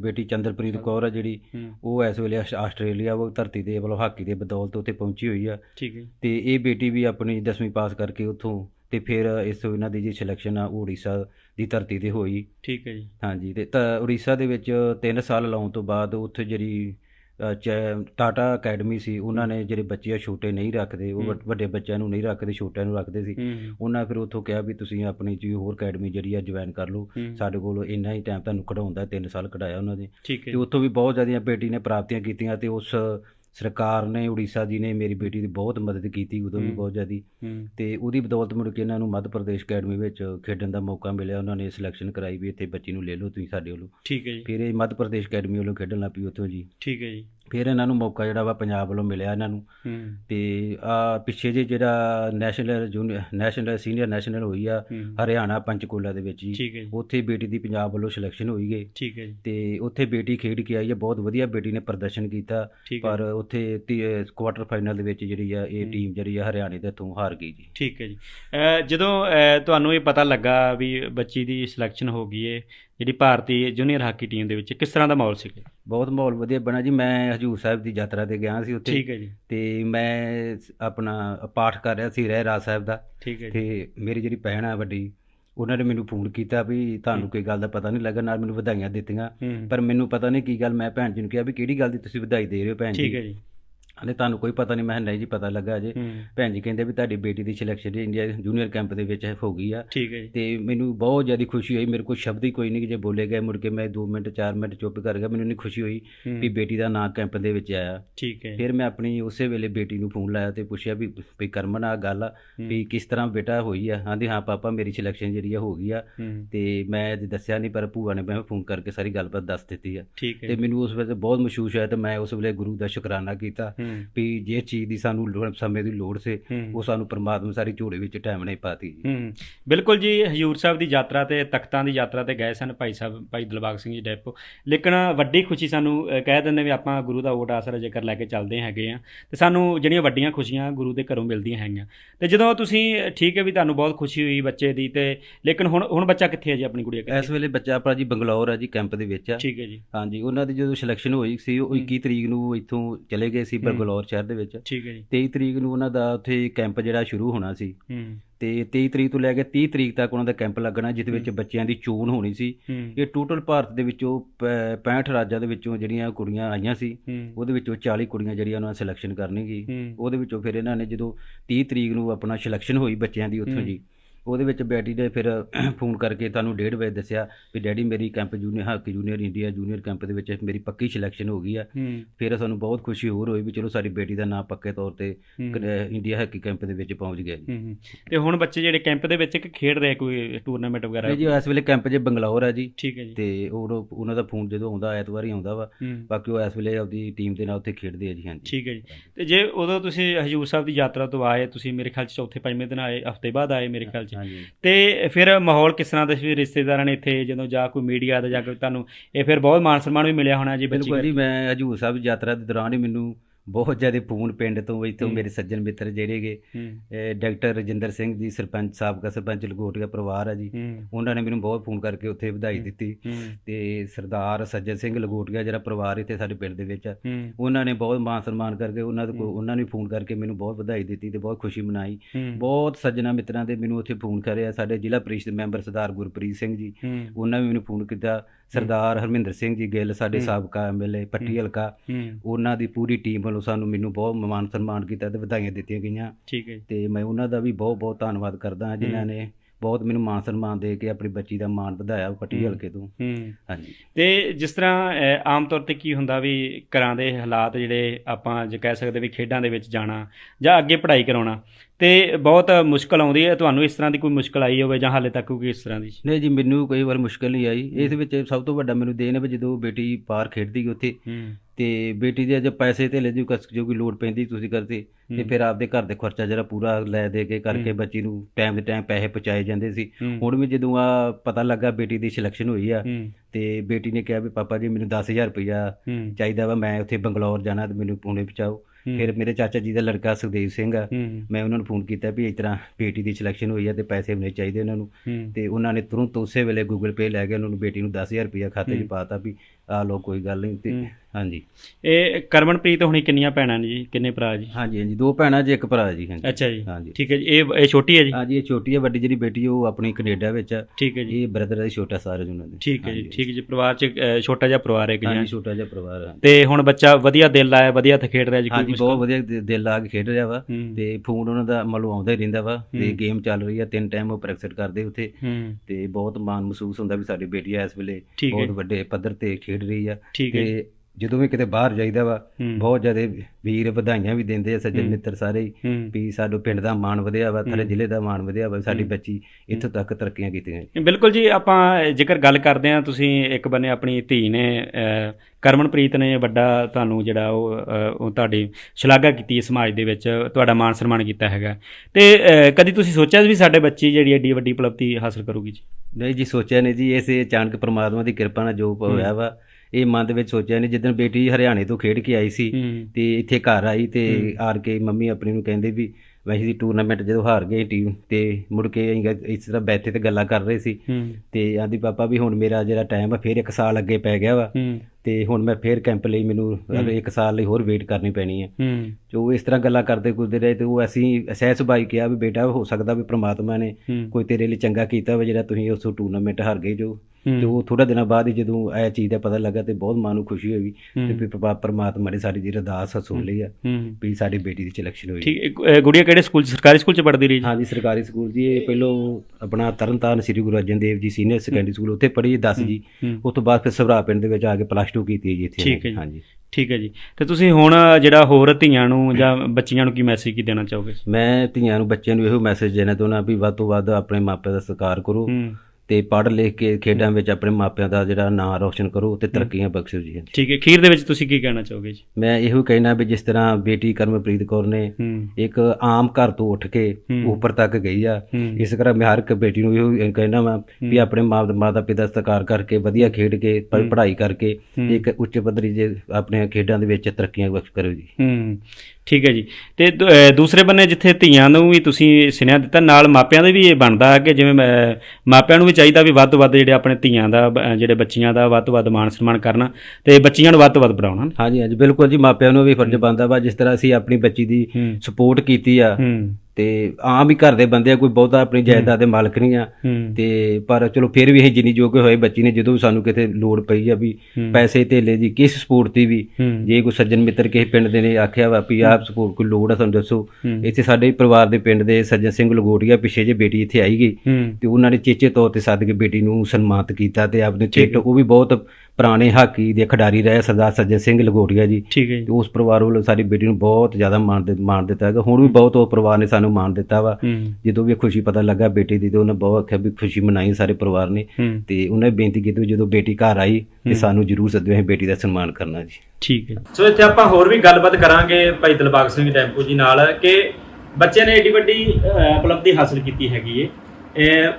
Speaker 2: ਬੇਟੀ ਚੰਦਰਪ੍ਰੀਤ ਕੌਰ ਆ ਜਿਹੜੀ ਉਹ ਇਸ ਵੇਲੇ ਆਸ- ਆਸਟ੍ਰੇਲੀਆ ਉਹ ਧਰਤੀ ਦੇ ਵੱਲੋਂ ਹਾਕੀ ਦੇ ਬਦੌਲਤ ਉੱਥੇ ਪਹੁੰਚੀ ਹੋਈ ਆ।
Speaker 1: ਠੀਕ ਹੈ।
Speaker 2: ਤੇ ਇਹ ਬੇਟੀ ਵੀ ਆਪਣੀ 10ਵੀਂ ਪਾਸ ਕਰਕੇ ਉੱਥੋਂ ਤੇ ਫਿਰ ਇਸ ਤੋਂ ਇਹਨਾਂ ਦੀ ਜੀ ਸਿਲੈਕਸ਼ਨ ਆ ਉਹ ਉੜੀਸਾ ਦੀ ਧਰਤੀ ਤੇ ਹੋਈ।
Speaker 1: ਠੀਕ ਹੈ ਜੀ।
Speaker 2: ਹਾਂਜੀ ਤੇ ਤਾਂ ਉੜੀਸਾ ਦੇ ਵਿੱਚ 3 ਸਾਲ ਲਾਉਣ ਤੋਂ ਬਾਅਦ ਉੱਥੇ ਜਿਹੜੀ ਟਾਟਾ ਅਕੈਡਮੀ ਸੀ ਉਹਨਾਂ ਨੇ ਜਿਹੜੇ ਬੱਚੇ ਆ ਛੋਟੇ ਨਹੀਂ ਰੱਖਦੇ ਉਹ ਵੱਡ- ਬੱਚਿਆਂ ਨੂੰ ਨਹੀਂ ਰੱਖਦੇ ਛੋਟਿਆਂ ਨੂੰ ਰੱਖਦੇ ਸੀ। ਉਹਨਾਂ ਫਿਰ ਉੱਥੋਂ ਕਿਹਾ ਵੀ ਤੁਸੀਂ ਆਪਣੀ ਜੀ ਹੋਰ ਅਕੈਡਮੀ ਜਿਹੜੀ ਆ ਜੁਆਇਨ ਕਰ ਲਓ। ਸਾਡੇ ਕੋਲ ਇੰਨਾ ਹੀ ਟਾਈਮ ਤੁਹਾਨੂੰ ਕਢਾਉਂਦਾ 3 ਸਾਲ ਕਢਾਇਆ ਉਹਨਾਂ ਦੇ
Speaker 1: ਠੀਕ ਹੈ
Speaker 2: ਤੇ ਉੱਥੋਂ ਵੀ ਬਹੁਤ ਜ਼ਿਆਦੀਆਂ ਬੇਟੀ ਨੇ ਪ੍ਰਾਪਤੀਆਂ ਕੀਤੀਆਂ ਤੇ ਉਸ ਸਰਕਾਰ ਨੇ ਉੜੀਸਾ ਜੀ ਨੇ ਮੇਰੀ ਬੇਟੀ ਦੀ ਬਹੁਤ ਮਦਦ ਕੀਤੀ ਉਦੋਂ ਵੀ। ਬਹੁਤ ਜ਼ਿਆਦੀ। ਤੇ ਉਹਦੀ ਬਦੌਲਤ ਮੁੜ ਕੇ ਇਹਨਾਂ ਨੂੰ ਮੱਧ ਪ੍ਰਦੇਸ਼ ਅਕੈਡਮੀ ਵਿੱਚ ਖੇਡਣ ਦਾ ਮੌਕਾ ਮਿਲਿਆ। ਉਹਨਾਂ ਨੇ ਸਿਲੈਕਸ਼ਨ ਕਰਾਈ ਵੀ ਇੱਥੇ ਬੱਚੀ ਨੂੰ ਲੈ ਲਓ ਤੁਸੀਂ ਸਾਡੇ ਵੱਲੋਂ।
Speaker 1: ਠੀਕ ਹੈ ਜੀ।
Speaker 2: ਫਿਰ ਇਹ ਮੱਧ ਪ੍ਰਦੇਸ਼ ਅਕੈਡਮੀ ਵੱਲੋਂ ਖੇਡਣ ਲੱਗ ਪਈ ਉੱਥੋਂ ਜੀ।
Speaker 1: ਠੀਕ ਹੈ ਜੀ।
Speaker 2: ਫਿਰ ਇਹਨਾਂ ਨੂੰ ਮੌਕਾ ਜਿਹੜਾ ਵਾ ਪੰਜਾਬ ਵੱਲੋਂ ਮਿਲਿਆ ਇਹਨਾਂ ਨੂੰ। ਤੇ ਆ ਪਿੱਛੇ ਜੇ ਜਿਹੜਾ national junior national senior national ਹੋਈ ਆ ਹਰਿਆਣਾ ਪੰਚਕੂਲਾ ਦੇ ਵਿੱਚ ਜੀ। ਉੱਥੇ ਬੇਟੀ ਦੀ ਪੰਜਾਬ ਵੱਲੋਂ ਸਿਲੈਕਸ਼ਨ ਹੋਈ ਗਈ।
Speaker 1: ਠੀਕ ਹੈ ਜੀ।
Speaker 2: ਤੇ ਉੱਥੇ ਬੇਟੀ ਖੇਡ ਕੇ ਆਈ ਹੈ ਬਹੁਤ ਵਧੀਆ ਬੇਟੀ ਨੇ ਪ੍ਰਦਰਸ਼ਨ ਕੀਤਾ। ਪਰ ਉੱਥੇ ਕੁਆਟਰ ਫਾਈਨਲ ਦੇ ਵਿੱਚ ਜਿਹੜੀ ਆ ਇਹ। ਟੀਮ ਜਿਹੜੀ ਆ ਹਰਿਆਣੇ ਦੇ ਹੱਥੋਂ ਹਾਰ ਗਈ ਜੀ।
Speaker 1: ਠੀਕ ਹੈ ਜੀ। ਜਦੋਂ ਤੁਹਾਨੂੰ ਇਹ ਪਤਾ ਲੱਗਾ ਵੀ ਬੱਚੀ ਦੀ ਸਿਲੈਕਸ਼ਨ ਹੋ ਗਈ ਹੈ ਜਿਹੜੀ ਭਾਰਤੀ ਜੂਨੀਅਰ ਹਾਕੀ ਟੀਮ ਦੇ ਵਿੱਚ ਕਿਸ ਤਰ੍ਹਾਂ ਦਾ ਮਾਹੌਲ ਸੀਗਾ?
Speaker 2: ਬਹੁਤ ਮਾਹੌਲ ਵਧੀਆ ਬਣਾ ਜੀ। ਮੈਂ ਹਜੂਰ ਸਾਹਿਬ ਦੀ ਯਾਤਰਾ ਤੇ ਗਿਆ ਸੀ ਉੱਥੇ।
Speaker 1: ਠੀਕ ਹੈ ਜੀ।
Speaker 2: ਤੇ ਮੈਂ ਆਪਣਾ ਪਾਠ ਕਰ ਰਿਹਾ ਸੀ ਰਹਿ ਰਾਜ ਸਾਹਿਬ ਦਾ।
Speaker 1: ਠੀਕ ਹੈ ਜੀ।
Speaker 2: ਤੇ ਮੇਰੀ ਜਿਹੜੀ ਭੈਣ ਆ ਵੱਡੀ ਉਹਨਾਂ ਨੇ ਮੈਨੂੰ ਫੋਨ ਕੀਤਾ ਵੀ ਤੁਹਾਨੂੰ ਕੋਈ ਗੱਲ ਦਾ ਪਤਾ ਨਹੀਂ ਲੱਗਾ ਨਾਲ ਮੈਨੂੰ ਵਧਾਈਆਂ ਦਿੱਤੀਆਂ। ਪਰ ਮੈਨੂੰ ਪਤਾ ਨਹੀਂ ਕੀ ਗੱਲ ਮੈਂ ਭੈਣ ਜੀ ਨੂੰ ਕਿਹਾ ਵੀ ਕਿਹੜੀ ਗੱਲ ਦੀ ਤੁਸੀਂ ਵਧਾਈ ਦੇ ਰਹੇ ਹੋ ਭੈਣ ਜੀ?
Speaker 1: ਠੀਕ ਹੈ ਜੀ।
Speaker 2: ਹਲੇ ਤੁਹਾਨੂੰ ਕੋਈ ਪਤਾ ਨਹੀਂ ਮੈਂ ਨਹੀਂ ਜੀ ਪਤਾ ਲੱਗਾ ਅਜੇ। ਭੈਣ ਜੀ ਕਹਿੰਦੇ ਵੀ ਤੁਹਾਡੀ ਬੇਟੀ ਦੀ ਸਿਲੈਕਸ਼ਨ ਇੰਡੀਆ ਜੂਨੀਅਰ ਕੈਂਪ ਦੇ ਵਿੱਚ ਹੋ ਗਈ ਆ।
Speaker 1: ਠੀਕ ਹੈ ਜੀ।
Speaker 2: ਤੇ ਮੈਨੂੰ ਬਹੁਤ ਜ਼ਿਆਦਾ ਖੁਸ਼ੀ ਹੋਈ ਮੇਰੇ ਕੋਲ ਸ਼ਬਦ ਹੀ ਕੋਈ ਨਹੀਂ ਕਿ ਜੇ ਬੋਲੇ ਗਏ ਮੁੜ ਕੇ ਮੈਂ 2 ਮਿੰਟ 4 ਮਿੰਟ ਚੁੱਪ ਕਰ ਗਿਆ ਮੈਨੂੰ ਇੰਨੀ ਖੁਸ਼ੀ ਹੋਈ ਵੀ ਬੇਟੀ ਦਾ ਨਾਂ ਕੈਂਪ ਦੇ ਵਿੱਚ ਆਇਆ।
Speaker 1: ਠੀਕ ਹੈ।
Speaker 2: ਫਿਰ ਮੈਂ ਆਪਣੀ ਉਸੇ ਵੇਲੇ ਬੇਟੀ ਨੂੰ ਫੋਨ ਲਾਇਆ ਤੇ ਪੁੱਛਿਆ ਵੀ ਵੀ ਕਰਮਨ ਆ ਗੱਲ ਵੀ ਕਿਸ ਤਰ੍ਹਾਂ ਬੇਟਾ ਹੋਈ ਆ? ਆਂਦੀ ਹਾਂ ਪਾਪਾ ਮੇਰੀ ਸਿਲੈਕਸ਼ਨ ਜਿਹੜੀ ਆ ਹੋ ਗਈ ਆ। ਤੇ ਮੈਂ ਅੱਜ ਦੱਸਿਆ ਨਹੀਂ ਪਰ ਭੂਆ ਨੇ ਮੈਂ ਫੋਨ ਕਰਕੇ ਸਾਰੀ ਗੱਲਬਾਤ ਦੱਸ ਦਿੱਤੀ ਆ।
Speaker 1: ਠੀਕ
Speaker 2: ਤੇ ਮੈਨੂੰ ਉਸ ਵੇਲੇ ਬਹੁਤ ਮਹਿਸੂਸ ਹੋਇਆ ਤੇ ਮੈਂ ਉਸ ਵੇਲੇ ਗੁਰੂ ਦਾ ਸ਼ੁਕਰਾਨਾ ਕੀਤਾ। ਵੀ ਜੇ ਚੀਜ਼ ਦੀ ਸਾਨੂੰ ਲੋੜ ਸਮੇਂ ਦੀ ਲੋੜ ਸੀ
Speaker 1: ਹੂੰ।
Speaker 2: ਉਹ ਸਾਨੂੰ ਪਰਮਾਤਮਾ ਸਾਰੀ ਝੋੜੇ ਵਿੱਚ ਟਾਈਮ ਨਹੀਂ ਪਾਤੀ ਜੀ।
Speaker 1: ਹੂੰ। ਬਿਲਕੁਲ ਜੀ ਹਜੂਰ ਸਾਹਿਬ ਦੀ ਯਾਤਰਾ ਤੇ ਤਖਤਾਂ ਦੀ ਯਾਤਰਾ ਤੇ ਗਏ ਸਨ ਭਾਈ ਸਾਹਿਬ ਭਾਈ ਦਿਲਬਾਗ ਸਿੰਘ ਜੀ ਡੈਪੋ। ਲੇਕਿਨ ਵੱਡੀ ਖੁਸ਼ੀ ਸਾਨੂੰ ਕਹਿ ਦਿੰਦੇ ਵੀ ਆਪਾਂ ਗੁਰੂ ਦਾ ਓਟ ਆਸਰਾ ਜੇਕਰ ਲੈ ਕੇ ਚੱਲਦੇ ਹੈਗੇ ਆ ਤੇ ਸਾਨੂੰ ਜਿਹੜੀਆਂ ਵੱਡੀਆਂ ਖੁਸ਼ੀਆਂ ਗੁਰੂ ਦੇ ਘਰੋਂ ਮਿਲਦੀਆਂ ਹੈਗੀਆਂ। ਤੇ ਜਦੋਂ ਤੁਸੀਂ ਠੀਕ ਹੈ ਵੀ ਤੁਹਾਨੂੰ ਬਹੁਤ ਖੁਸ਼ੀ ਹੋਈ ਬੱਚੇ ਦੀ ਤੇ ਲੇਕਿਨ ਹੁਣ ਹੁਣ ਬੱਚਾ ਕਿੱਥੇ ਹੈ ਜੀ ਆਪਣੀ ਕਿੱਥੇ?
Speaker 2: ਇਸ ਵੇਲੇ ਬੱਚਾ ਆਪਣਾ ਜੀ ਬੰਗਲੌਰ ਆ ਜੀ ਕੈਂਪ ਦੇ ਵਿੱਚ ਆ
Speaker 1: ਠੀਕ ਹੈ ਜੀ।
Speaker 2: ਹਾਂਜੀ ਉਹਨਾਂ ਦੀ ਜਦੋਂ ਸਿਲੈਕਸ਼ਨ ਹੋਈ ਸੀ ਉਹ 21 ਤਰੀਕ ਨੂੰ ਇੱਥੋਂ ਚਲੇ ਗਏ ਸੀ
Speaker 1: ਹੂੰ।
Speaker 2: ਬੰਗਲੌਰ ਸ਼ਹਿਰ ਦੇ ਵਿੱਚ।
Speaker 1: ਠੀਕ ਹੈ ਜੀ।
Speaker 2: 23 ਤਰੀਕ ਨੂੰ ਉਹਨਾਂ ਦਾ ਉੱਥੇ ਕੈਂਪ ਜਿਹੜਾ ਸ਼ੁਰੂ ਹੋਣਾ ਸੀ। ਤੇ 23 ਤਰੀਕ ਤੋਂ ਲੈ ਕੇ 30 ਤਰੀਕ ਤੱਕ ਉਹਨਾਂ ਦਾ ਕੈਂਪ ਲੱਗਣਾ ਜਿਹਦੇ ਵਿੱਚ। ਬੱਚਿਆਂ ਦੀ ਚੋਣ ਹੋਣੀ ਸੀ। ਇਹ ਟੋਟਲ ਭਾਰਤ ਦੇ ਵਿੱਚੋਂ ਪ- 65 ਰਾਜਾਂ ਦੇ ਵਿੱਚੋਂ ਜਿਹੜੀਆਂ ਕੁੜੀਆਂ ਆਈਆਂ ਸੀ ਉਹਦੇ ਵਿੱਚੋਂ 40 ਕੁੜੀਆਂ ਜਿਹੜੀਆਂ ਉਹਨਾਂ ਨੇ ਸਿਲੈਕਸ਼ਨ ਕਰਨੀ ਗਈ ਉਹਦੇ ਵਿੱਚੋਂ ਫਿਰ ਇਹਨਾਂ ਨੇ ਜਦੋਂ 30 ਤਰੀਕ ਨੂੰ ਆਪਣਾ ਸਿਲੈਕਸ਼ਨ ਹੋਈ ਬੱਚਿਆਂ ਦੀ ਉੱਥੋਂ। ਜੀ ਉਹਦੇ ਵਿੱਚ ਬੈਟੀ ਨੇ ਫਿਰ ਫੋਨ ਕਰਕੇ ਤੁਹਾਨੂੰ 1:30 ਵਜੇ ਦੱਸਿਆ ਵੀ ਡੈਡੀ ਮੇਰੀ camp junior hockey junior India junior camp ਦੇ ਵਿੱਚ ਮੇਰੀ ਪੱਕੀ ਸਿਲੈਕਸ਼ਨ ਹੋ ਗਈ ਆ। ਫਿਰ ਸਾਨੂੰ ਬਹੁਤ ਖੁਸ਼ੀ ਹੋਰ ਹੋਈ ਵੀ ਚਲੋ ਸਾਡੀ ਬੇਟੀ ਦਾ ਨਾਮ ਪੱਕੇ ਤੌਰ ਤੇ ਇੰਡੀਆ ਹਾਕੀ ਕੈਂਪ ਦੇ ਵਿੱਚ ਪਹੁੰਚ ਗਿਆ ਜੀ।
Speaker 1: ਤੇ ਹੁਣ ਬੱਚੇ ਜਿਹੜੇ ਕੈਂਪ ਦੇ ਵਿੱਚ ਕਿ ਖੇਡ ਰਹੇ ਕੋਈ ਟੂਰਨਾਮੈਂਟ ਵਗੈਰਾ?
Speaker 2: ਜੀ ਇਸ ਵੇਲੇ ਕੈਂਪ 'ਚ ਬੰਗਲੌਰ ਆ ਜੀ।
Speaker 1: ਠੀਕ ਹੈ ਜੀ।
Speaker 2: ਤੇ ਉਹ ਉਹਨਾਂ ਦਾ ਫੋਨ ਜਦੋਂ ਆਉਂਦਾ ਐਤਵਾਰ ਹੀ ਆਉਂਦਾ ਵਾ। ਬਾਕੀ ਉਹ ਇਸ ਵੇਲੇ ਆਪਦੀ ਟੀਮ ਦੇ ਨਾਲ ਉੱਥੇ ਖੇਡਦੇ ਆ ਜੀ ਹਾਂਜੀ।
Speaker 1: ਠੀਕ ਹੈ ਜੀ। ਤੇ ਜੇ ਉਦੋਂ ਤੁਸੀਂ ਹਜੂਰ ਸਾਹਿਬ ਦੀ ਯਾਤਰਾ ਤੋਂ ਆਏ ਤੁਸੀਂ ਮੇਰੇ ਖਿਆਲ 'ਚ ਚੌਥੇ ਪੰਜਵੇਂ ਦਿਨ ਆਏ ਹਫ਼ਤੇ ਬਾਅਦ ਆਏ ਮੇਰੇ ਖਿਆਲ 'ਚ?
Speaker 2: ਹਾਂਜੀ।
Speaker 1: ਤੇ ਫਿਰ ਮਾਹੌਲ ਕਿਸ ਤਰ੍ਹਾਂ ਦਾ ਸੀ? ਰਿਸ਼ਤੇਦਾਰਾਂ ਨੇ ਇੱਥੇ ਜਦੋਂ ਜਾਂ ਕੋਈ ਮੀਡੀਆ ਦਾ ਜਾਂ ਕੋਈ ਤੁਹਾਨੂੰ ਇਹ ਫਿਰ ਬਹੁਤ ਮਾਨ ਸਨਮਾਨ ਵੀ ਮਿਲਿਆ ਹੋਣਾ ਜੀ ਬੱਚੀ
Speaker 2: ਬਿਲਕੁਲ ਜੀ ਮੈਂ ਹਜੂਰ ਸਾਹਿਬ ਯਾਤਰਾ ਦੇ ਦੌਰਾਨ ਹੀ ਮੈਨੂੰ ਬਹੁਤ ਜ਼ਿਆਦਾ ਫੋਨ ਪਿੰਡ ਤੋਂ ਇੱਥੋਂ। ਮੇਰੇ ਸੱਜਣ ਮਿੱਤਰ ਜਿਹੜੇ ਗੇ
Speaker 1: ਹੂੰ।
Speaker 2: ਇਹ ਡਾਕਟਰ ਰਜਿੰਦਰ ਸਿੰਘ ਜੀ ਸਰਪੰਚ ਸਾਬਕਾ ਸਰਪੰਚ ਲਗੋਟੀਆ ਪਰਿਵਾਰ ਆ ਜੀ। ਉਹਨਾਂ ਨੇ ਮੈਨੂੰ ਬਹੁਤ ਫੋਨ ਕਰਕੇ ਉੱਥੇ ਵਧਾਈ। ਦਿੱਤੀ। ਤੇ ਸਰਦਾਰ ਸੱਜਣ ਸਿੰਘ ਲਗੋਟੀਆ ਜਿਹੜਾ ਪਰਿਵਾਰ ਇੱਥੇ ਸਾਡੇ ਪਿੰਡ ਦੇ ਵਿੱਚ ਆ ਉਹਨਾਂ ਨੇ ਬਹੁਤ ਮਾਨ ਸਨਮਾਨ ਕਰਕੇ ਉਹਨਾਂ ਦੇ। ਉਹਨਾਂ ਨੇ ਫੋਨ ਕਰਕੇ ਮੈਨੂੰ ਬਹੁਤ ਵਧਾਈ ਦਿੱਤੀ ਤੇ ਬਹੁਤ ਖੁਸ਼ੀ ਮਨਾਈ। ਬਹੁਤ ਸੱਜਣਾ ਮਿੱਤਰਾਂ ਦੇ ਮੈਨੂੰ ਉੱਥੇ ਫੋਨ ਕਰਿਆ। ਸਾਡੇ ਜ਼ਿਲ੍ਹਾ ਪ੍ਰੀਸ਼ਦ ਮੈਂਬਰ ਸਰਦਾਰ ਗੁਰਪ੍ਰੀਤ ਸਿੰਘ ਜੀ ਉਹਨਾਂ ਨੇ ਮੈਨੂੰ ਫੋਨ ਕੀਤਾ। ਸਰਦਾਰ ਹਰਮਿੰਦਰ ਸਿੰਘ ਜੀ ਗਿੱਲ ਸਾਡੇ। ਸਾਬਕਾ ਐਮਐਲਏ ਪੱਟੀ। ਹਲਕਾ ਉਹਨਾਂ ਦੀ ਪੂਰੀ ਟੀਮ ਵੱਲੋਂ ਸਾਨੂੰ ਮੈਨੂੰ ਬਹੁਤ ਮਾਨ ਸਨਮਾਨ ਕੀਤਾ ਤੇ ਵਧਾਈਆਂ ਦਿੱਤੀਆਂ ਗਈਆਂ
Speaker 1: ਠੀਕ ਹੈ
Speaker 2: ਤੇ ਮੈਂ ਉਹਨਾਂ ਦਾ ਵੀ ਬਹੁਤ ਬਹੁਤ ਧੰਨਵਾਦ ਕਰਦਾ ਹਾਂ ਜਿਨ੍ਹਾਂ। ਨੇ ਬਹੁਤ ਮੈਨੂੰ ਮਾਨ ਸਨਮਾਨ ਦੇ ਕੇ ਆਪਣੀ ਬੱਚੀ ਦਾ ਮਾਣ ਵਧਾਇਆ ਪੱਟੀ। ਹਲਕੇ ਤੋਂ ਹਾਂਜੀ
Speaker 1: ਤੇ ਜਿਸ ਤਰ੍ਹਾਂ ਆਮ ਤੌਰ ਤੇ ਕੀ ਹੁੰਦਾ ਵੀ ਘਰਾਂ ਦੇ ਹਾਲਾਤ ਜਿਹੜੇ ਆਪਾਂ ਜੇ ਕਹਿ ਸਕਦੇ ਵੀ ਖੇਡਾਂ ਦੇ ਵਿੱਚ ਜਾਣਾ ਜਾਂ ਅੱਗੇ ਪੜ੍ਹਾਈ ਕਰਾਉਣਾ ਤੇ ਬਹੁਤ ਮੁਸ਼ਕਲ ਆਉਂਦੀ ਹੈ। ਤੁਹਾਨੂੰ ਇਸ ਤਰ੍ਹਾਂ ਦੀ ਕੋਈ ਮੁਸ਼ਕਲ ਆਈ ਹੋਵੇ ਜਾਂ ਹਾਲੇ ਤੱਕ ਕੋਈ ਇਸ ਤਰ੍ਹਾਂ ਦੀ?
Speaker 2: ਨਹੀਂ ਜੀ ਮੈਨੂੰ ਕੋਈ ਵਾਰ ਮੁਸ਼ਕਲ ਨਹੀਂ ਆਈ। ਇਸ ਵਿੱਚ ਸਭ ਤੋਂ ਵੱਡਾ ਮੈਨੂੰ ਦੇਣ ਹੈ ਵੀ ਜਦੋਂ ਬੇਟੀ ਬਾਹਰ ਖੇਡਦੀ ਉੱਥੇ ਤੇ ਬੇਟੀ ਦੇ ਜੇ ਪੈਸੇ ਤੇ ਲੈ ਜੋ ਕਸ ਜੋ ਕੋਈ ਲੋੜ ਪੈਂਦੀ ਤੁਸੀਂ ਕਰਦੇ ਤੇ। ਫਿਰ ਆਪਦੇ ਘਰ ਦੇ ਖਰਚਾ ਜਿਹੜਾ ਪੂਰਾ ਲੈ ਦੇ ਕੇ ਕਰਕੇ। ਬੱਚੀ ਨੂੰ ਟਾਈਮ ਦੇ ਟਾਈਮ ਪੈਸੇ ਪਹੁੰਚਾਏ ਜਾਂਦੇ ਸੀ। ਹੁਣ ਵੀ ਜਦੋਂ ਆ ਪਤਾ ਲੱਗਾ ਬੇਟੀ ਦੀ ਸਿਲੈਕਸ਼ਨ ਹੋਈ ਆ ਤੇ ਬੇਟੀ ਨੇ ਕਿਹਾ ਵੀ ਪਾਪਾ ਜੀ ਮੈਨੂੰ 10000 ਰੁਪਇਆ ਚਾਹੀਦਾ ਵਾ ਮੈਂ ਉੱਥੇ ਬੰਗਲੌਰ ਜਾਣਾ ਤੇ ਮੈਨੂੰ ਪੁਣੇ ਪਹੁੰਚਾਓ। ਫਿਰ ਮੇਰੇ ਚਾਚਾ ਜੀ ਦਾ ਲੜਕਾ ਸੁਖਦੇਵ ਸਿੰਘ ਆ। ਮੈਂ ਉਹਨਾਂ ਨੂੰ ਫੋਨ ਕੀਤਾ ਵੀ ਇਸ ਤਰ੍ਹਾਂ ਬੇਟੀ ਦੀ ਸਿਲੈਕਸ਼ਨ ਹੋਈ ਆ ਤੇ ਪੈਸੇ ਹੋਣੇ ਚਾਹੀਦੇ ਉਹਨਾਂ ਨੂੰ। ਤੇ ਉਹਨਾਂ ਨੇ ਤੁਰੰਤ ਉਸੇ ਵੇਲੇ ਗੂਗਲ ਪੇ ਲੈ ਕੇ ਉਹਨਾਂ ਨੂੰ ਬੇਟੀ ਨੂੰ 10000 ਰੁਪਇਆ ਖਾਤੇ 'ਚ। ਪਾਤਾ ਵੀ ਆ ਲੋ ਕੋਈ ਗੱਲ ਨਹੀਂ ਤੇ
Speaker 1: ਹੂੰ।
Speaker 2: ਹਾਂਜੀ।
Speaker 1: ਇਹ ਕਰਮਨਪ੍ਰੀਤ ਹੁਣੀ ਕਿੰਨੀਆਂ ਭੈਣਾਂ ਨੇ ਜੀ? ਕਿੰਨੇ ਭਰਾ ਜੀ?
Speaker 2: ਹਾਂਜੀ ਹਾਂਜੀ ਦੋ ਭੈਣਾਂ ਜੀ ਇੱਕ ਭਰਾ ਜੀ ਹਾਂਜੀ।
Speaker 1: ਅੱਛਾ ਜੀ।
Speaker 2: ਹਾਂਜੀ।
Speaker 1: ਠੀਕ ਹੈ ਜੀ ਇਹ ਇਹ ਛੋਟੀ ਹੈ ਜੀ?
Speaker 2: ਹਾਂਜੀ ਇਹ ਛੋਟੀ ਹੈ ਵੱਡੀ ਜਿਹੜੀ ਬੇਟੀ ਉਹ ਆਪਣੀ ਕੈਨੇਡਾ ਵਿੱਚ ਆ।
Speaker 1: ਠੀਕ ਹੈ ਜੀ।
Speaker 2: ਇਹ ਬ੍ਰਦਰ ਹੈ ਛੋਟਾ ਸਾਰੇ ਉਹਨਾਂ ਦੇ।
Speaker 1: ਠੀਕ ਹੈ ਜੀ। ਠੀਕ ਹੈ ਜੀ ਪਰਿਵਾਰ ਚ ਛੋਟਾ ਜਿਹਾ ਪਰਿਵਾਰ ਹੈ ਕਿ ਜੀ
Speaker 2: ਛੋਟਾ ਜਿਹਾ ਪਰਿਵਾਰ ਹੈ
Speaker 1: ਤੇ ਹੁਣ ਬੱਚਾ ਵਧੀਆ ਦਿਲ ਲਾਇਆ ਵਧੀਆ ਤੇ ਖੇਡ ਰਿਹਾ ਜੀ
Speaker 2: ਹਾਂਜੀ? ਬਹੁਤ ਵਧੀਆ ਦਿਲ ਲਾ ਕੇ ਖੇਡ ਰਿਹਾ ਵਾ।
Speaker 1: ਹੂੰ।
Speaker 2: ਤੇ ਫੋਨ ਉਹਨਾਂ ਦਾ ਮਤਲਬ ਆਉਂਦਾ ਹੀ ਰਹਿੰਦਾ ਵਾ ਤੇ
Speaker 1: ਹੂੰ।
Speaker 2: ਗੇਮ ਚੱਲ ਰਹੀ ਆ ਤਿੰਨ ਟਾਈਮ ਉਹ ਪ੍ਰੈਕਟਿਸ ਕਰਦੇ ਉੱਥੇ।
Speaker 1: ਹੂੰ।
Speaker 2: ਤੇ ਬਹੁਤ ਮਾਣ ਮਹਿਸੂਸ ਹੁੰਦਾ ਵੀ ਸਾਡੀ ਬੇਟੀ ਇਸ ਵੇਲੇ
Speaker 1: ਹੈ
Speaker 2: ਬਹੁਤ ਵੱਡੇ ਪੱਧਰ ਤੇ ਖੇਡ ਰਹੀ ਆ
Speaker 1: ਠੀਕ ਹੈ ਜੀ।
Speaker 2: ਤੇ ਜਦੋਂ ਵੀ ਕਿਤੇ ਬਾਹਰ ਜਾਈਦਾ ਵਾ ਬਹੁਤ ਜ਼ਿਆਦਾ ਵੀਰ ਵਧਾਈਆਂ ਵੀ ਦਿੰਦੇ ਆ ਸੱਜਣ। ਮਿੱਤਰ ਸਾਰੇ ਵੀ ਸਾਡੇ ਪਿੰਡ ਦਾ ਮਾਣ ਵਧਿਆ ਵਾ
Speaker 1: ਹੂੰ।
Speaker 2: ਜ਼ਿਲ੍ਹੇ ਦਾ ਮਾਣ ਵਧਿਆ ਵਾ ਸਾਡੀ। ਬੱਚੀ ਇੱਥੋਂ ਤੱਕ ਤਰੱਕੀਆਂ ਕੀਤੀਆਂ
Speaker 1: ਬਿਲਕੁਲ ਜੀ ਆਪਾਂ ਜੇਕਰ ਗੱਲ ਕਰਦੇ ਹਾਂ ਤੁਸੀਂ ਇੱਕ ਬੰਨੇ ਆਪਣੀ ਧੀ ਨੇ ਕਰਮਨਪ੍ਰੀਤ ਨੇ ਵੱਡਾ ਤੁਹਾਨੂੰ ਜਿਹੜਾ ਉਹ ਤੁਹਾਡੀ ਸ਼ਲਾਘਾ ਕੀਤੀ ਸਮਾਜ ਦੇ ਵਿੱਚ ਤੁਹਾਡਾ ਮਾਣ ਸਨਮਾਨ ਕੀਤਾ ਹੈਗਾ ਤੇ ਕਦੀ ਤੁਸੀਂ ਸੋਚਿਆ ਵੀ ਸਾਡੇ ਬੱਚੀ ਜਿਹੜੀ ਏਡੀ ਵੱਡੀ ਉਪਲਬਧੀ ਹਾਸਲ ਕਰੂਗੀ ਜੀ
Speaker 2: ਨਹੀਂ ਜੀ ਸੋਚਿਆ ਨਹੀਂ ਜੀ ਇਸੇ ਅਚਾਨਕ ਪ੍ਰਮਾਤਮਾ ਦੀ ਕਿਰਪਾ ਨਾਲ ਜੋ ਹੋਇਆ ਵਾ ਇਹ ਮਨ ਦੇ ਵਿੱਚ ਸੋਚਿਆ ਨਹੀਂ ਜਿੱਦਣ ਬੇਟੀ ਹਰਿਆਣੇ ਤੋਂ ਖੇਡ ਕੇ ਆਈ ਸੀ ਤੇ ਇੱਥੇ ਘਰ ਆਈ ਤੇ। ਆਰ ਕੇ ਮੰਮੀ ਆਪਣੀ ਨੂੰ ਕਹਿੰਦੇ ਵੀ ਵੈਸੇ ਦੀ ਟੂਰਨਾਮੈਂਟ ਜਦੋਂ ਹਾਰ ਗਏ ਟੀਮ ਤੇ ਮੁੜ ਕੇ ਇਸ ਤਰ੍ਹਾਂ ਬੈਠੇ ਤੇ ਗੱਲਾਂ ਕਰ ਰਹੇ ਸੀ। ਤੇ ਆਂਦੀ ਪਾਪਾ ਵੀ ਹੁਣ ਮੇਰਾ ਜਿਹੜਾ ਟਾਈਮ ਆ ਫਿਰ ਇੱਕ ਸਾਲ ਅੱਗੇ ਪੈ ਗਿਆ ਵਾ। ਤੇ ਹੁਣ ਮੈਂ ਫਿਰ ਕੈਂਪ ਲਈ ਮੈਨੂੰ। ਇੱਕ ਸਾਲ ਲਈ ਹੋਰ ਵੇਟ ਕਰਨੀ ਪੈਣੀ ਹੈ।
Speaker 1: ਹੂੰ
Speaker 2: ਜੋ ਇਸ ਤਰ੍ਹਾਂ ਗੱਲਾਂ ਕਰਦੇ ਕੁੱਦੇ ਰਹੇ ਤੇ ਉਹ ਅਸੀਂ ਸਹਿਜ ਸੁਭਾਈ ਕਿਹਾ ਵੀ ਬੇਟਾ ਹੋ ਸਕਦਾ ਵੀ ਪ੍ਰਮਾਤਮਾ ਨੇ ਕੋਈ ਤੇਰੇ ਲਈ ਚੰਗਾ ਕੀਤਾ ਵਾ ਜਿਹੜਾ ਤੁਸੀਂ ਉਸ ਟੂਰਨਾਮੈਂਟ ਹਾਰ ਗਏ ਜੋ। ਤੇ ਉਹ ਥੋੜਾ ਦਿਨਾਂ ਬਾਅਦ ਹੀ ਜਦੋਂ ਇਹ ਚੀਜ਼ ਦਾ ਪਤਾ ਲੱਗਾ ਤੇ ਬਹੁਤ ਮਨ ਨੂੰ ਖੁਸ਼ੀ ਹੋਈ। ਤੇ ਵੀ ਪ੍ਰਮਾਤਮਾ ਨੇ ਸਾਡੀ ਜਿਹੜੀ ਅਰਦਾਸ ਸੁਣ ਲਈ ਆ ਵੀ ਸਾਡੀ ਬੇਟੀ ਦੀ ਸਿਲੈਕਸ਼ਨ ਹੋਈ।
Speaker 1: ਠੀਕ ਗੁੜੀਆ ਕਿਹੜੇ ਸਕੂਲ ਸਰਕਾਰੀ ਸਕੂਲ ਚ ਪੜ੍ਹਦੀ ਰਹੀ
Speaker 2: ਹਾਂਜੀ ਸਰਕਾਰੀ ਸਕੂਲ ਜੀ ਇਹ ਪਹਿਲੋਂ ਆਪਣਾ ਤਰਨਤਾਰਨ ਸ੍ਰੀ Guru Arjan Dev ji senior secondary school ਉੱਥੇ ਪੜ੍ਹੀ 10 ਜੀ। ਉਸ ਤੋਂ ਬਾਅਦ ਫਿਰ ਸਭਰਾ ਪਿੰਡ ਦੇ ਵਿੱਚ ਆ ਕੇ ਪਲੱਸ 2 ਕੀਤੀ ਜੀ ਇੱਥੇ। ਹਾਂਜੀ।
Speaker 1: ਠੀਕ ਹੈ ਜੀ। ਤੇ ਤੁਸੀਂ ਹੁਣ ਜਿਹੜਾ ਹੋਰ ਧੀਆਂ ਨੂੰ ਜਾਂ ਬੱਚੀਆਂ ਨੂੰ ਕੀ ਮੈਸੇਜ ਕੀ ਦੇਣਾ ਚਾਹੋਗੇ?
Speaker 2: ਮੈਂ ਧੀਆਂ ਨੂੰ ਬੱਚਿਆਂ ਨੂੰ ਇਹੋ ਮੈਸੇਜ ਦੇਣਾ ਚਾਹੁੰਦਾ ਵੀ ਵੱਧ ਤੋਂ ਵੱਧ ਆਪਣੇ ਮਾਪਿਆਂ ਦਾ ਸਤਿਕਾਰ ਕਰੋ। ਤੇ ਪੜ੍ਹ ਲਿਖ ਕੇ ਖੇਡਾਂ ਵਿੱਚ ਆਪਣੇ ਮਾਪਿਆਂ ਦਾ ਜਿਹੜਾ ਨਾਂ ਰੋਸ਼ਨ ਕਰੋ ਤੇ ਤਰੱਕੀਆਂ ਬਖਸ਼ੋ ਜੀ
Speaker 1: ਠੀਕ ਹੈ। ਖੀਰ ਦੇ ਵਿੱਚ ਤੁਸੀਂ ਕੀ ਕਹਿਣਾ ਚਾਹੋਗੇ ਜੀ?
Speaker 2: ਮੈਂ ਇਹੋ ਕਹਿਣਾ ਵੀ ਜਿਸ ਤਰ੍ਹਾਂ ਬੇਟੀ ਕਰਮਪ੍ਰੀਤ ਕੌਰ ਨੇ ਇੱਕ ਆਮ ਘਰ ਤੋਂ ਉੱਠ ਕੇ। ਉੱਪਰ ਤੱਕ ਗਈ ਆ। ਇਸ ਤਰ੍ਹਾਂ ਮੈਂ ਹਰ ਇੱਕ ਬੇਟੀ ਨੂੰ ਇਹੋ ਕਹਿਣਾ ਵਾ ਵੀ ਆਪਣੇ ਮਾਂ ਮਾਤਾ ਪਿਤਾ ਦਾ ਸਤਿਕਾਰ ਕਰਕੇ ਵਧੀਆ ਖੇਡ ਕੇ। ਪੜ੍ਹਾਈ ਕਰਕੇ। ਇੱਕ ਉੱਚ ਪੱਧਰੀ ਜੇ ਆਪਣੇ ਖੇਡਾਂ ਦੇ ਵਿੱਚ ਤਰੱਕੀਆਂ ਬਖਸ਼ ਕਰੋ ਜੀ।
Speaker 1: ਹੂੰ। ਠੀਕ ਹੈ ਜੀ। ਤੇ ਦੂਸਰੇ ਬੰਨੇ ਜਿੱਥੇ ਧੀਆਂ ਨੂੰ ਵੀ ਤੁਸੀਂ ਸੁਨੇਹਾ ਦਿੱਤਾ ਨਾਲ ਮਾਪਿਆਂ ਦੇ ਵੀ ਇਹ ਬਣਦਾ ਹੈ ਕਿ ਜਿਵੇਂ ਮਾਪਿਆਂ ਨੂੰ ਵੀ ਚਾਹੀਦਾ ਵੀ ਵੱਧ ਤੋਂ ਵੱਧ ਜਿਹੜੇ ਆਪਣੇ ਧੀਆਂ ਦਾ ਜਿਹੜੇ ਬੱਚੀਆਂ ਦਾ ਵੱਧ ਤੋਂ ਵੱਧ ਮਾਣ ਸਨਮਾਨ ਕਰਨਾ ਤੇ ਬੱਚੀਆਂ ਨੂੰ ਵੱਧ ਤੋਂ ਵੱਧ ਪੜਾਉਣਾ
Speaker 2: ਹਾਂਜੀ ਹਾਂਜੀ ਬਿਲਕੁਲ ਜੀ ਮਾਪਿਆਂ ਨੂੰ ਵੀ ਫਰਜ਼ ਬਣਦਾ ਵਾ ਜਿਸ ਤਰ੍ਹਾਂ ਅਸੀਂ ਆਪਣੀ ਬੱਚੀ ਦੀ ਸਪੋਰਟ ਕੀਤੀ ਆ। ਤੇ ਆਮ ਹੀ ਘਰ ਦੇ ਬੰਦੇ ਆ ਕੋਈ ਬਹੁਤਾ ਆਪਣੀ ਜਾਇਦਾਦ ਦੇ ਮਾਲਕ ਨਹੀਂ ਆ। ਤੇ ਪਰ ਚਲੋ ਫਿਰ ਵੀ ਅਸੀਂ ਜਿੰਨੀ ਜੋਗੇ ਹੋਏ ਬੱਚੀ ਨੇ ਜਦੋਂ ਸਾਨੂੰ ਕਿਤੇ ਲੋੜ ਪਈ ਆ ਵੀ। ਪੈਸੇ ਧੇਲੇ ਦੀ ਕਿਸ ਸਪੋਰਟ ਦੀ ਵੀ ਜੇ ਕੋਈ ਸੱਜਣ ਮਿੱਤਰ ਕਿਸੇ ਪਿੰਡ ਦੇ ਨੇ ਆਖਿਆ ਵਾ ਵੀ ਆਹ ਸਪੋਰਟ ਕੋਈ ਲੋੜ ਆ ਤੁਹਾਨੂੰ ਦੱਸੋ। ਇੱਥੇ ਸਾਡੇ ਪਰਿਵਾਰ ਦੇ ਪਿੰਡ ਦੇ ਸੱਜਣ ਸਿੰਘ ਲਗੋਟੀਆ ਪਿੱਛੇ ਜੇ ਬੇਟੀ ਇੱਥੇ ਆਈ ਗਈ ਤੇ ਉਹਨਾਂ ਨੇ ਚੇਚੇ ਤੌਰ ਤੇ ਸੱਦ ਕੇ ਬੇਟੀ ਨੂੰ ਸਨਮਾਨਿਤ ਕੀਤਾ ਤੇ ਆਪਣੇ ਚਿੱਟ ਉਹ ਵੀ ਬਹੁਤ ਪੁਰਾਣੇ ਹਾਕੀ ਦੇ ਖਿਡਾਰੀ ਰਹੇ ਸਰਦਾਰ ਸੱਜਣ ਸਿੰਘ ਲਗੋਟੀਆ ਜੀ।
Speaker 1: ਠੀਕ ਹੈ ਜੀ।
Speaker 2: ਤੇ ਉਸ ਪਰਿਵਾਰ ਵੱਲੋਂ ਸਾਡੀ ਬੇਟੀ ਨੂੰ ਬਹੁਤ ਜ਼ਿਆਦਾ ਮਾਣ ਦੇ ਮਾਣ ਦਿੱਤਾ ਹੈਗਾ ਹੁਣ ਵੀ ਬਹੁਤ ਉਹ ਪਰਿਵਾਰ ਨੇ ਸਾਨੂੰ ਮਾਣ ਦਿੱਤਾ ਵਾ।
Speaker 1: ਹੂੰ।
Speaker 2: ਜਦੋਂ ਵੀ ਖੁਸ਼ੀ ਪਤਾ ਲੱਗਾ ਬੇਟੀ ਦੀ ਤੇ ਉਹਨੇ ਬਹੁਤ ਆਖਿਆ ਵੀ ਖੁਸ਼ੀ ਮਨਾਈ ਸਾਰੇ ਪਰਿਵਾਰ ਨੇ।
Speaker 1: ਹੂੰ।
Speaker 2: ਤੇ ਉਹਨੇ ਬੇਨਤੀ ਕੀਤੀ ਵੀ ਜਦੋਂ ਬੇਟੀ ਘਰ ਆਈ ਤੇ। ਸਾਨੂੰ ਜ਼ਰੂਰ ਸੱਦਿਓ ਅਸੀਂ ਬੇਟੀ ਦਾ ਸਨਮਾਨ ਕਰਨਾ ਜੀ।
Speaker 1: ਠੀਕ ਹੈ। ਸੋ ਇੱਥੇ ਆਪਾਂ ਹੋਰ ਵੀ ਗੱਲਬਾਤ ਕਰਾਂਗੇ ਭਾਈ ਦਿਲਬਾਗ ਸਿੰਘ ਟੈਂਪੂ ਜੀ ਨਾਲ ਕਿ ਬੱਚੇ ਨੇ ਏਡੀ ਵੱਡੀ ਅਹ, ਉਪਲਬਧੀ ਹਾਸਲ ਕੀਤੀ ਹੈਗੀ ਏ। ਇਹ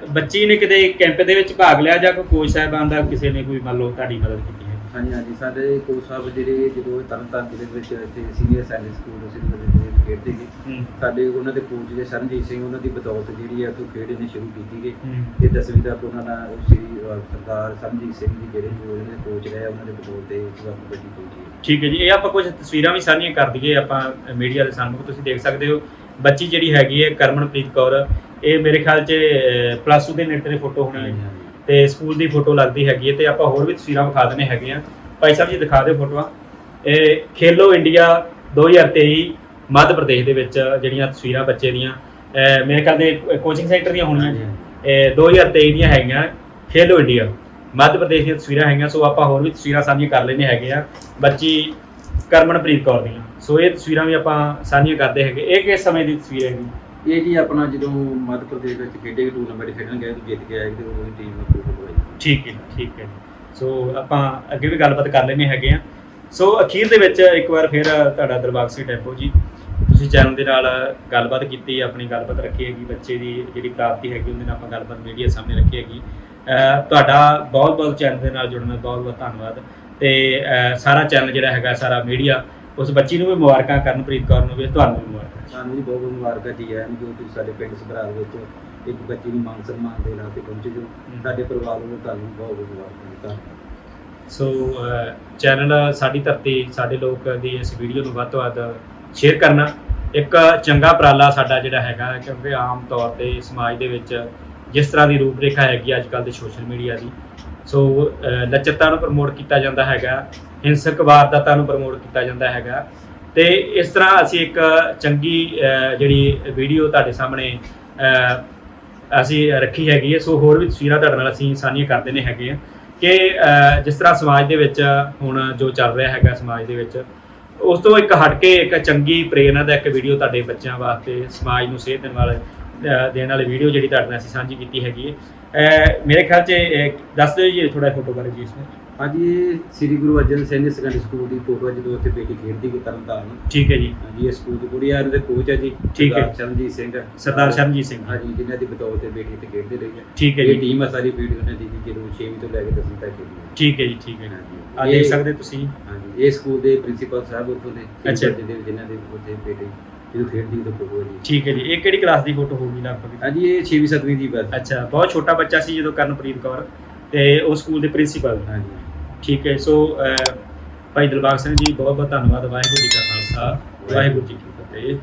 Speaker 1: ਬੱਚੀ ਨੇ ਕਿਤੇ ਕੈਂਪ ਦੇ ਵਿੱਚ ਭਾਗ ਲਿਆ ਜਾਂ ਕੋਈ ਕੋਚ ਸਾਹਿਬਾਨ ਦਾ ਕਿਸੇ ਨੇ ਕੋਈ ਮੰਨ ਲਓ ਤੁਹਾਡੀ ਮਦਦ ਕੀਤੀ ਹੈ?
Speaker 2: ਹਾਂਜੀ ਹਾਂਜੀ ਸਾਡੇ ਕੋਚ ਸਾਹਿਬ ਜਿਹੜੇ ਜਦੋਂ ਤਰਨਤਾਰਨ ਜ਼ਿਲ੍ਹੇ ਵਿੱਚ ਇੱਥੇ ਸੀਨੀਅਰ ਸੈਕੰਡਰੀ ਸਕੂਲ ਸਿੱਧੂ ਦੇ ਖੇਡਦੇ ਸੀ
Speaker 1: ਹੂੰ।
Speaker 2: ਸਾਡੇ ਉਹਨਾਂ ਦੇ ਕੋਚ ਜਿਹੜੇ ਸਰਨਜੀਤ ਸਿੰਘ ਉਹਨਾਂ ਦੀ ਬਦੌਲਤ ਜਿਹੜੀ ਹੈ ਉਹ ਖੇਡ ਇਹਨੇ ਸ਼ੁਰੂ ਕੀਤੀ ਗਈ ਤੇ ਦਸਵੀਂ ਤੱਕ ਉਹਨਾਂ ਉਹ ਸ੍ਰੀ ਸਰਦਾਰ ਸਰਨਜੀਤ ਸਿੰਘ ਜੀ ਜਿਹੜੇ ਜੋ ਇਹਨਾਂ ਦੇ ਕੋਚ ਰਹੇ ਉਹਨਾਂ ਦੇ ਬਦੌਲਤ ਤੇ ਕਬੱਡੀ ਕੋਚ ਹੈ
Speaker 1: ਠੀਕ ਹੈ ਜੀ ਇਹ ਆਪਾਂ ਕੁਝ ਤਸਵੀਰਾਂ ਵੀ ਸਾਂਝੀਆਂ ਕਰ ਦਈਏ ਆਪਾਂ ਮੀਡੀਆ ਦੇ ਸਾਹਮਣੇ ਤੁਸੀਂ ਦੇਖ ਸਕਦੇ ਹੋ। ਬੱਚੀ ਜਿਹੜੀ ਹੈਗੀ ਹੈ ਕਰਮਨਪ੍ਰੀਤ ਕੌਰ ਇਹ ਮੇਰੇ ਖਿਆਲ 'ਚ ਪਲੱਸ 2 ਦੇ ਨੇੜੇ ਤੇ ਫੋਟੋ ਹੋਣੀ ਹੈ ਤੇ ਸਕੂਲ ਦੀ ਫੋਟੋ ਲੱਗਦੀ ਹੈਗੀ ਹੈ ਤੇ ਆਪਾਂ ਹੋਰ ਵੀ ਤਸਵੀਰਾਂ ਵਿਖਾ ਦਨੇ ਹੈਗੇ ਆ ਭਾਈ ਸਾਹਿਬ ਜੀ ਦਿਖਾ ਦਿਓ ਫੋਟੋਆਂ ਇਹ ਖੇਲੋ ਇੰਡੀਆ 2023 ਮੱਧ ਪ੍ਰਦੇਸ਼ ਦੇ ਵਿੱਚ ਜਿਹੜੀਆਂ ਤਸਵੀਰਾਂ ਬੱਚੇ ਦੀਆਂ ਮੇਰੇ ਖਿਆਲ ਦੇ ਕੋਚਿੰਗ ਸੈਂਟਰ ਦੀਆਂ ਹੋਣੀਆਂ। ਇਹ 2023 ਦੀਆਂ ਹੈਗੀਆਂ ਖੇਲੋ ਇੰਡੀਆ। ਮੱਧ ਪ੍ਰਦੇਸ਼ ਦੀਆਂ ਤਸਵੀਰਾਂ ਹੈਗੀਆਂ ਸੋ ਆਪਾਂ ਹੋਰ ਵੀ ਤਸਵੀਰਾਂ ਸਾਂਝੀਆਂ ਕਰ ਲੈਣੇ ਹੈਗੇ ਆ ਬੱਚੀ ਕਰਮਨਪ੍ਰੀਤ ਕੌਰ ਦੀਆਂ। ਸੋ ਇਹ ਤਸਵੀਰਾਂ ਵੀ ਆਪਾਂ ਸਾਂਝੀਆਂ ਕਰਦੇ ਹੈਗੇ। ਇਹ ਕਿਸ ਸਮੇਂ ਦੀ ਤਸਵੀਰ ਹੈਗੀ?
Speaker 2: ਇਹ ਜੀ ਆਪਣਾ ਜਦੋਂ ਮੱਧ ਪ੍ਰਦੇਸ਼ ਵਿੱਚ ਖੇਡੇ ਟੂਰਨਾਮੈਂਟ ਖੇਡਣ ਗਏ ਤੇ ਜਿੱਤ ਕੇ ਆਏ ਤੇ ਉਹਦੀ ਟੀਮ ਨੂੰ ਫੋਟੋ ਆਈ
Speaker 1: ਠੀਕ ਹੈ ਜੀ, ਠੀਕ ਹੈ ਜੀ। ਸੋ ਆਪਾਂ ਅੱਗੇ ਵੀ ਗੱਲਬਾਤ ਕਰ ਲੈਣੇ ਹੈਗੇ ਆ ਸੋ ਅਖੀਰ ਦੇ ਵਿੱਚ ਇੱਕ ਵਾਰ ਫਿਰ ਤੁਹਾਡਾ ਦਰਬਾਰ ਸਿੰਘ ਟੈਂਪੋ ਜੀ ਤੁਸੀਂ ਚੈਨਲ ਦੇ ਨਾਲ ਗੱਲਬਾਤ ਕੀਤੀ ਆਪਣੀ ਗੱਲਬਾਤ ਰੱਖੀ ਹੈਗੀ ਬੱਚੇ ਦੀ ਜਿਹੜੀ ਪ੍ਰਾਪਤੀ ਹੈਗੀ ਉਹਦੇ ਨਾਲ ਆਪਾਂ ਗੱਲਬਾਤ ਮੀਡੀਆ ਸਾਹਮਣੇ ਰੱਖੀ ਹੈਗੀ। ਤੁਹਾਡਾ ਬਹੁਤ ਬਹੁਤ ਚੈਨਲ ਦੇ ਨਾਲ ਜੁੜਨ ਦਾ ਬਹੁਤ ਬਹੁਤ ਧੰਨਵਾਦ। ਤੇ ਸਾਰਾ ਚੈਨਲ ਜਿਹੜਾ ਹੈਗਾ ਸਾਰਾ ਮੀਡੀਆ ਉਸ ਬੱਚੀ ਨੂੰ ਵੀ ਮੁਬਾਰਕਾਂ ਕਰਨਪ੍ਰੀਤ ਕੌਰ ਨੂੰ ਵੀ ਤੁਹਾਨੂੰ ਵੀ ਮੁਬਾਰਕ।
Speaker 2: ਸਾਨੂੰ ਜੀ ਬਹੁਤ ਬਹੁਤ ਮੁਬਾਰਕਾਂ ਜੀ ਆਇਆਂ ਨੂੰ ਜੋ ਤੁਸੀਂ ਸਾਡੇ ਪਿੰਡ ਸਭਰਾਲ ਵਿੱਚ ਇੱਕ ਬੱਚੀ ਨੂੰ ਮਾਨ ਸਨਮਾਨ ਦੇ ਨਾਲ ਤੇ ਪਹੁੰਚੇ ਜੋ ਸਾਡੇ ਪਰਿਵਾਰ ਵੱਲੋਂ ਤੁਹਾਨੂੰ ਬਹੁਤ ਬਹੁਤ ਮੁਬਾਰਕਾਂ ਜੀ
Speaker 1: ਸੋ ਚੈਨਲ ਸਾਡੀ ਧਰਤੀ ਸਾਡੇ ਲੋਕ ਦੀ ਇਸ ਵੀਡੀਓ ਨੂੰ ਵੱਧ ਤੋਂ ਵੱਧ ਸ਼ੇਅਰ ਕਰਨਾ। ਇੱਕ ਚੰਗਾ ਉਪਰਾਲਾ ਸਾਡਾ ਜਿਹੜਾ ਹੈਗਾ ਕਿਉਂਕਿ ਆਮ ਤੌਰ ਤੇ ਸਮਾਜ ਦੇ ਵਿੱਚ ਜਿਸ ਤਰ੍ਹਾਂ ਦੀ ਰੂਪਰੇਖਾ ਹੈਗੀ ਅੱਜ ਕੱਲ ਦੇ ਸੋਸ਼ਲ ਮੀਡੀਆ ਦੀ ਸੋ ਲੱਚਰਤਾ ਨੂੰ ਪ੍ਰਮੋਟ ਕੀਤਾ ਜਾਂਦਾ ਹੈਗਾ ਹਿੰਸਕ ਵਾਰਦਾਤਾਂ ਨੂੰ ਪ੍ਰਮੋਟ ਕੀਤਾ ਜਾਂਦਾ ਹੈਗਾ। ਤੇ ਇਸ ਤਰ੍ਹਾਂ ਅਸੀਂ ਇੱਕ ਚੰਗੀ ਜਿਹੜੀ ਵੀਡੀਓ ਤੁਹਾਡੇ ਸਾਹਮਣੇ ਅਸੀਂ ਰੱਖੀ ਹੈਗੀ ਹੈ। ਸੋ ਹੋਰ ਵੀ ਤਸਵੀਰਾਂ ਤੁਹਾਡੇ ਨਾਲ ਅਸੀਂ ਸਾਂਝੀਆਂ ਕਰਦੇ ਨੇ ਹੈਗੇ ਆ ਕਿ ਜਿਸ ਤਰ੍ਹਾਂ ਸਮਾਜ ਦੇ ਵਿੱਚ ਹੁਣ ਜੋ ਚੱਲ ਰਿਹਾ ਹੈਗਾ ਸਮਾਜ ਦੇ ਵਿੱਚ, ਉਸ ਤੋਂ ਇੱਕ ਹਟ ਕੇ ਇੱਕ ਚੰਗੀ ਪ੍ਰੇਰਨਾ ਦਾ ਇੱਕ ਵੀਡੀਓ ਤੁਹਾਡੇ ਬੱਚਿਆਂ ਵਾਸਤੇ, ਸਮਾਜ ਨੂੰ ਸੇਧ ਦੇਣ ਵਾਲੇ ਦੇਣ ਵਾਲੀ ਵੀਡੀਓ ਜਿਹੜੀ ਤੁਹਾਡੇ ਨਾਲ ਅਸੀਂ ਸਾਂਝੀ ਕੀਤੀ ਹੈਗੀ ਹੈ। ਮੇਰੇ ਖਿਆਲ 'ਚ ਦੱਸ ਦਿਓ ਜੀ ਥੋੜਾ ਫੋਟੋ ਬਾਰੇ ਜੀ ਇਸ ਵਿੱਚ।
Speaker 2: ਹਾਂਜੀ ਇਹ ਸ੍ਰੀ ਗੁਰੂ ਅਰਜਨ ਸਿੰਘ ਸੈਕੰਡਰੀ ਸਕੂਲ ਦੀ ਫੋਟੋ ਜਦੋਂ ਉੱਥੇ ਬੇਟੀ ਖੇਡਦੀ ਕਿ ਤਰਨਤਾਰਨ।
Speaker 1: ਠੀਕ ਹੈ ਜੀ।
Speaker 2: ਹਾਂਜੀ ਇਹ ਸਕੂਲ ਦੀ ਕੁੜੀ ਆ ਇਹਦੇ ਕੋਚ ਹੈ ਜੀ
Speaker 1: ਠੀਕ ਹੈ।
Speaker 2: ਸਰਦਾਰ ਚਰਨਜੀਤ ਸਿੰਘ।
Speaker 1: ਸਰਦਾਰ ਸ਼ਰਨਜੀਤ ਸਿੰਘ।
Speaker 2: ਹਾਂਜੀ ਜਿਨ੍ਹਾਂ ਦੀ ਬਤੌਰ ਤੇ ਬੇਟੀ ਤੇ ਖੇਡਦੇ ਰਹੀ ਹੈ।
Speaker 1: ਠੀਕ ਹੈ
Speaker 2: ਇਹ
Speaker 1: ਜੀ
Speaker 2: ਟੀਮ ਆ ਸਾਰੀ ਵੀਡੀਓ ਨੇ ਦੀ ਜਦੋਂ 6ਵੀਂ ਤੋਂ ਲੈ ਕੇ 10ਵੀਂ ਤੱਕ ਖੇਡੀ ਹੈ।
Speaker 1: ਠੀਕ ਹੈ ਜੀ ਠੀਕ ਹੈ।
Speaker 2: ਹਾਂਜੀ।
Speaker 1: ਆ ਦੇਖ
Speaker 2: ਇਹ-
Speaker 1: ਸਕਦੇ ਤੁਸੀਂ।
Speaker 2: ਹਾਂਜੀ ਇਹ ਸਕੂਲ ਦੇ ਪ੍ਰਿੰਸੀਪਲ ਸਾਹਿਬ ਉੱਥੋਂ ਦੇ
Speaker 1: ਅੱਛਾ।
Speaker 2: ਜਿਹਦੇ ਜਿਨ੍ਹਾਂ ਦੇ ਉੱਥੇ ਬੇਟੇ ਜਦੋਂ ਖੇਡਦੀ ਤਾਂ ਫੋਟੋ ਹੈ ਜੀ।
Speaker 1: ਠੀਕ ਹੈ ਜੀ। ਇਹ ਕਿਹੜੀ ਕਲਾਸ ਦੀ ਫੋਟੋ ਹੋਊਗੀ ਲਗਭਗ?
Speaker 2: ਹਾਂਜੀ ਇਹ 6ਵੀਂ 7ਵੀਂ ਦੀ ਬਸ।
Speaker 1: ਅੱਛਾ ਬਹੁਤ ਛੋਟਾ ਬੱਚਾ ਸੀ ਜਦੋਂ ਕਰਨਪ੍ਰੀਤ ਕੌਰ ਤੇ ਉਹ ਸਕੂਲ ਦੇ ਪ੍ਰਿੰਸੀਪਲ
Speaker 2: ਹਾਂਜੀ।
Speaker 1: ਠੀਕ ਹੈ। ਸੋ ਭਾਈ ਦਿਲਬਾਗ ਸਿੰਘ ਜੀ ਬਹੁਤ ਬਹੁਤ ਧੰਨਵਾਦ। ਵਾਹਿਗੁਰੂ ਜੀ ਕਾ ਖਾਲਸਾ, ਵਾਹਿਗੁਰੂ ਜੀ ਕੀ ਫਤਿਹ।